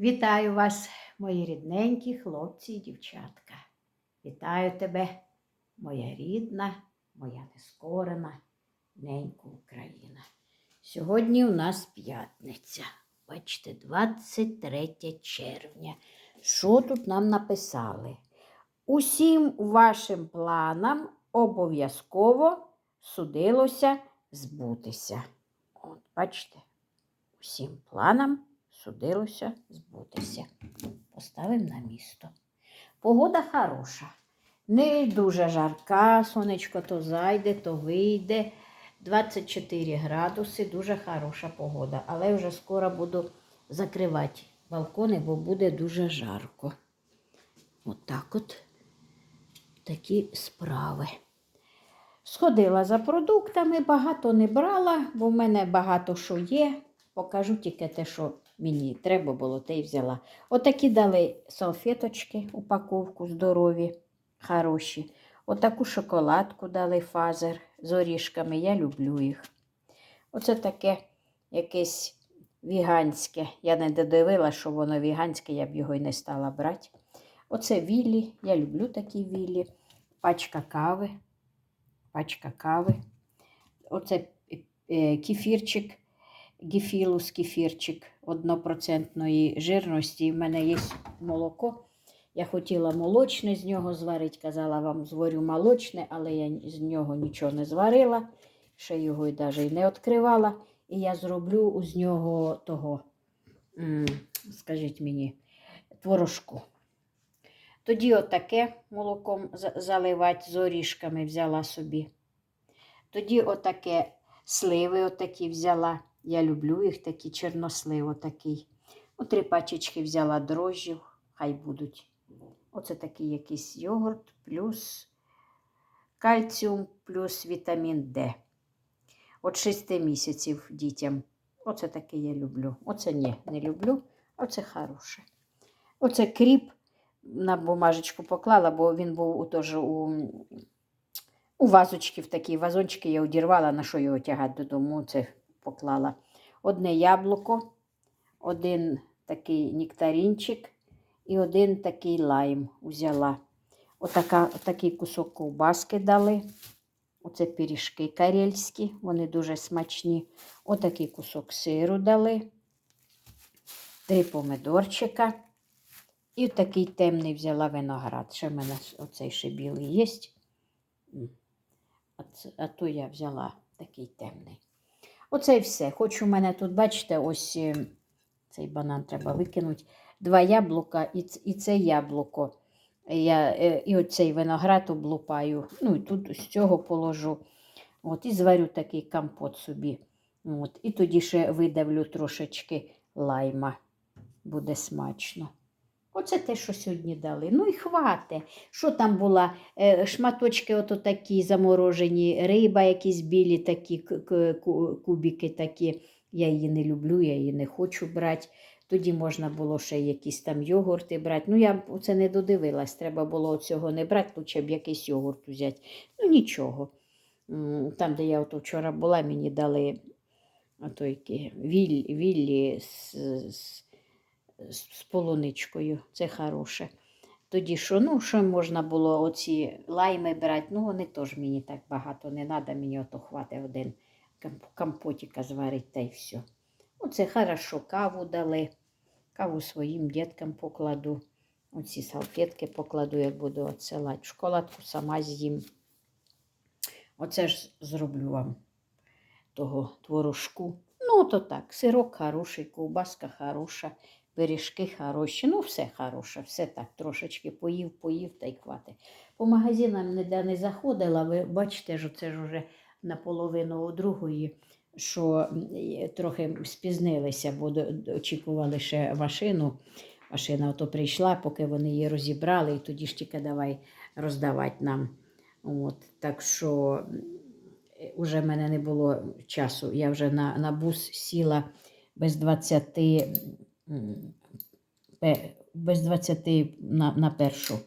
Вітаю вас, мої рідненькі хлопці і дівчатка. Вітаю тебе, моя рідна, моя нескорена, ненька Україна. Сьогодні у нас п'ятниця. Бачите, 23 червня. Що тут нам написали? Усім вашим планам обов'язково судилося збутися. От, бачите, усім планам судилося збутися. Поставимо на місто. Погода хороша. Не дуже жарка, сонечко то зайде, то вийде. 24 градуси, дуже хороша погода. Але вже скоро буду закривати балкони, бо буде дуже жарко. Отак от такі справи. Сходила за продуктами, багато не брала, бо в мене багато що є. Покажу тільки те, що мені треба було, те й взяла. Отакі дали салфеточки, упаковку здорові, хороші. Отаку шоколадку дали фазер з орішками. Я люблю їх. Оце таке якесь віганське. Я не додивила, що воно віганське, я б його й не стала брати. Оце віллі. Я люблю такі віллі. Пачка кави. Пачка кави. Оце е, кефірчик, гефілус кефірчик однопроцентної жирності. В мене є молоко. Я хотіла молочне з нього зварити, казала вам, зварю молочне, але я з нього нічого не зварила, ще його й навіть не відкривала. І я зроблю з нього того, скажіть мені, творожку. Тоді отаке молоком заливати з орішками взяла собі. Тоді отаке сливи отакі взяла. Я люблю їх такі, чорнослив отакий. О, три пачечки взяла дрожжів, хай будуть. Оце такий якийсь йогурт, плюс кальціум, плюс вітамін Д. От 6 місяців дітям. Оце таке я люблю. Оце ні, не люблю, оце хороше. Оце кріп на бумажечку поклала, бо він був у, теж у, у вазочки в такі вазончики я одірвала, на що його тягати додому. Це поклала. Одне яблуко, один такий нектаринчик і один такий лайм взяла. Отака, отакий кусок ковбаски дали. Оце пиріжки карельські, вони дуже смачні. Отакий кусок сиру дали. Три помидорчика. І такий темний взяла виноград. Ще в мене оцей ще білий є. А то я взяла такий темний. Оце і все. Хоч у мене тут, бачите, ось е, цей банан треба викинути. Два яблука і, і це яблуко. Я, е, і оцей виноград облупаю. Ну і тут з цього положу. От, і зварю такий компот собі. От, і тоді ще видавлю трошечки лайма. Буде смачно. Оце те, що сьогодні дали. Ну і хвате. Що там була? Е, Шматочки ото такі заморожені, риба, якісь білі такі кубики такі. Я її не люблю, я її не хочу брати. Тоді можна було ще якісь там йогурти брати. Ну, я це не додивилась, треба було цього не брати, лучше б якийсь йогурт взяти. Ну, нічого. Там, де я ото вчора була, мені дали віллі з, з, з полуничкою. Це хороше. Тоді що, ну, що можна було оці лайми брати, ну вони теж мені так багато не треба, мені ото хватить один комп- компотіка зварити та й все. Оце хорошо, каву дали. Каву своїм діткам покладу. Оці салфетки покладу, як буду відсилати. Шоколадку сама з'їм. Оце ж зроблю вам того творожку. Ну, то так, сирок хороший, ковбаска хороша, пиріжки хороші, ну, все хороше, все так, трошечки поїв, поїв та й хватить. По магазинам ніде не заходила, ви бачите, що це ж вже наполовину у другої, що е, трохи спізнилися, бо очікували ще машину. Машина ото прийшла, поки вони її розібрали, і тоді ж тільки давай роздавати нам. От, так що е, уже в мене не було часу. Я вже на, на бус сіла без 20, м, пе- без 20 на, на першу.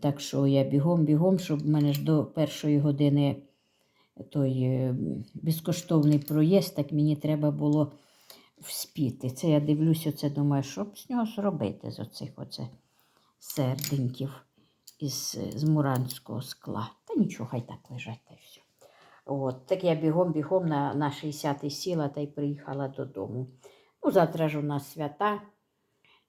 Так що я бігом-бігом, щоб в мене ж до першої години той е, безкоштовний проїзд, так мені треба було вспіти. Це я дивлюся, це думаю, що б з нього зробити з оцих оце серденьків із з муранського скла. Та нічого, хай так лежать все. От, так я бігом-бігом на, на 60-й сіла та й приїхала додому. Ну, завтра ж у нас свята,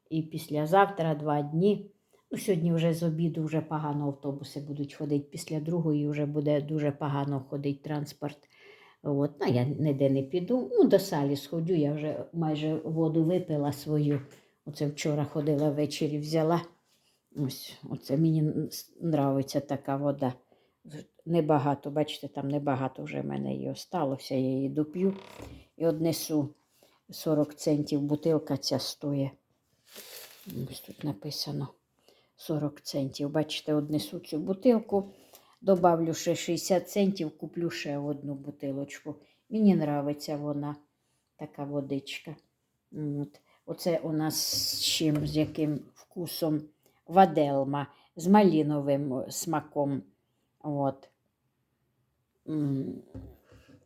і післязавтра два дні. Ну, сьогодні вже з обіду вже погано автобуси будуть ходити. Після другої вже буде дуже погано ходити транспорт. От, ну, я ніде не піду. Ну, до салі сходю, я вже майже воду випила свою. Оце вчора ходила ввечері, взяла. Ось, оце мені подобається така вода. Небагато, бачите, там небагато вже в мене її осталося. Я її доп'ю і однесу 40 центів бутилка ця стоїть. Ось тут написано 40 центів. Бачите, однесу цю бутилку, добавлю ще 60 центів, куплю ще одну бутилочку. Мені подобається вона, така водичка. От. Оце у нас з чим, з яким вкусом ваделма, з маліновим смаком. От.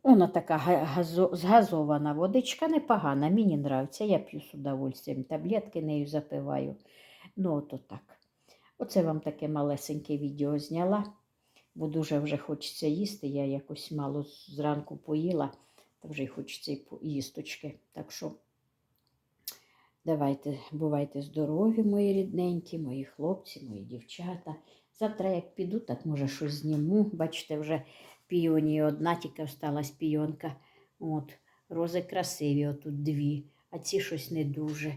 Вона така газо, згазована водичка, непогана, мені подобається. Я п'ю з удовольствием, таблетки нею запиваю. Ну, ото так. Оце вам таке малесеньке відео зняла, бо дуже вже хочеться їсти. Я якось мало зранку поїла, та вже й хочеться їсточки. Так що давайте, бувайте здорові, мої рідненькі, мої хлопці, мої дівчата. Завтра, як піду, так може щось зніму. Бачите, вже піонії одна тільки осталась піонка. От, рози красиві, отут дві, а ці щось не дуже.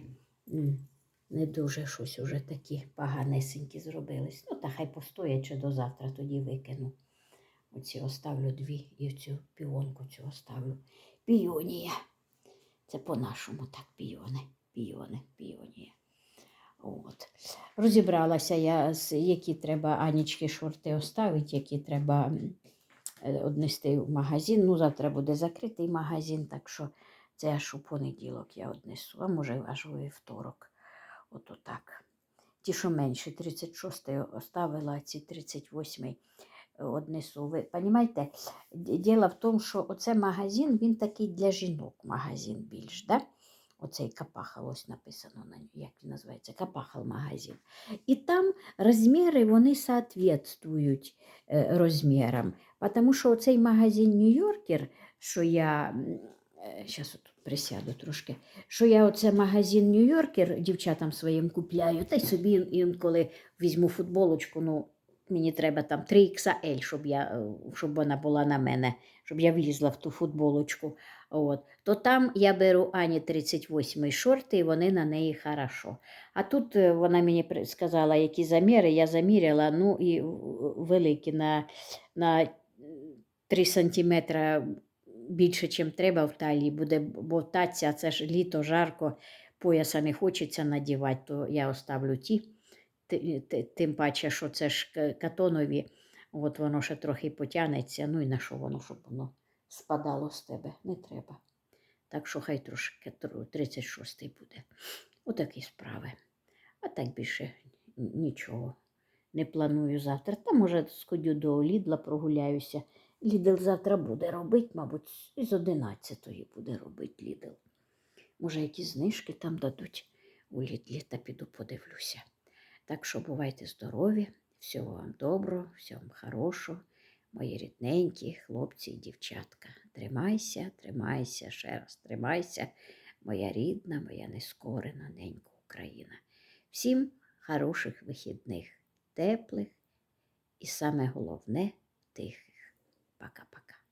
Не дуже щось уже такі поганесенькі зробились. Ну, та хай постоять чи до завтра тоді викину. Оці оставлю дві і цю піонку цю оставлю. Піонія. Це по-нашому так, піони, піони, піонія. От. Розібралася я, які треба Анічки шорти оставити, які треба однести в магазин. Ну, завтра буде закритий магазин, так що це аж у понеділок я однесу, а може аж у вівторок. Ото так. Ті, що менше, 36-й оставила, а ці 38-й однесу. Ви розумієте, діло в тому, що оце магазин, він такий для жінок магазин більш. Да? Оцей капахал, ось написано на ньому, як він називається, капахал магазин. І там розміри вони соответствують е, розмірам. Тому що оцей магазин Нью-Йоркер, що я. Зараз тут присяду трошки. Що я оце магазин Нью-Йоркер дівчатам своїм купляю, та й собі інколи візьму футболочку. ну, Мені треба там 3XL, щоб, я, е, щоб вона була на мене, щоб я влізла в ту футболочку. От. То там я беру Ані 38 шорти, і вони на неї хорошо. А тут е, вона мені сказала, які заміри, я заміряла, ну і великі на, на 3 сантиметра більше, ніж треба в талії буде бовтатися, а це ж літо, жарко, пояса не хочеться надівати, то я оставлю ті. Ти- ти- Тим паче, що це ж катонові, от воно ще трохи потягнеться, ну і на що воно, щоб воно спадало з тебе, не треба. Так що хай трошки 36-й буде. Отакі справи. А так більше нічого. Не планую завтра. Та може сходю до Лідла, прогуляюся. Лідл завтра буде робити, мабуть, з 11-ї буде робити Лідл. Може, якісь знижки там дадуть у Лідлі, та піду подивлюся. Так що бувайте здорові, всього вам доброго, всього вам хорошого, мої рідненькі хлопці і дівчатка. Тримайся, тримайся, ще раз тримайся, моя рідна, моя нескорена ненька Україна. Всім хороших вихідних, теплих і саме головне тихих. Пока-пока.